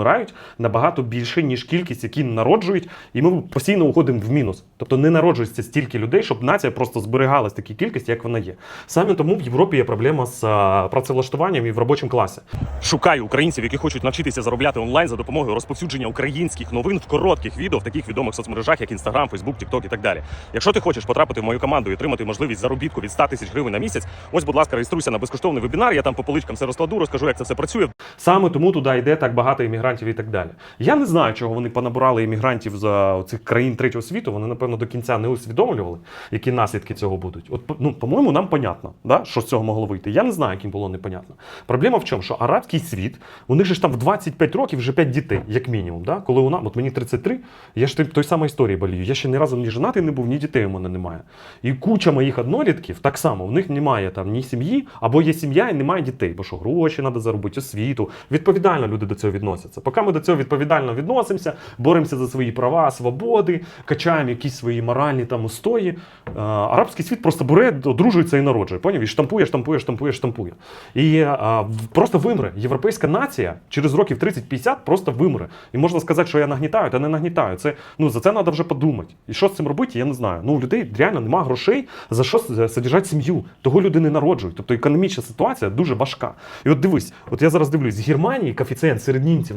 помирають, набагато більше, ніж кількість, які народжують, і ми постійно уходимо в мінус. Тобто не народжується стільки людей, щоб нація просто зберігалась такій кількості, як вона є. Саме тому в Європі є проблема з працевлаштуванням і в робочому класі. Шукаю українців, які хочуть навчитися заробляти онлайн за допомогою розповсюдження українських новин в коротких відео в таких відомих соцмережах, як Instagram, Facebook, TikTok і так далі. Якщо ти хочеш потрапити в мою команду і отримати можливість заробітку від 100 тисяч гривень на місяць, ось, будь ласка, реєструйся на безкоштовний вебінар. Я там по поличкам все розкладу, розкажу, як це все працює. Саме тому туди йде так багато іммігрантів і так далі. Я не знаю, чого вони понабирали іммігрантів з цих країн третього світу. Вони, напевно, до кінця не усвідомлювали, які наслідки цього будуть. От, ну, по-моєму, нам понятно, да, що з цього могло вийти. Я не знаю, яким було непонятно. Проблема в чому, що арабський світ, у них же ж там в 25 років вже 5 дітей, як мінімум. Да? Коли у нас, от мені 33, я ж той самої історії болію. Я ще ні разу ні женатий не був, ні дітей у мене немає. І куча моїх однолітків так само, в них немає там ні сім'ї, або є сім'я і немає дітей, бо що гроші треба заробити, освіту. Відповідально люди до цього відносяться. Поки ми до цього відповідально відносимося, боремося за свої права, свободи, качаємо якісь свої моральні там устої. е, Арабський світ просто бере, одружується і народжує. Поняв? І штампує, штампує, штампує, штампує. І е, просто вимре. Європейська нація через років 30-50 просто вимре. І можна сказати, що я нагнітаю, та не нагнітаю. Це ну за це треба вже подумати. І що з цим робити, я не знаю. Ну у людей реально немає грошей за що содержати сім'ю. Того люди не народжують. Тобто економічна ситуація дуже важка. І от дивись, от я зараз дивлюсь, з Германії коефіцієнт серед німців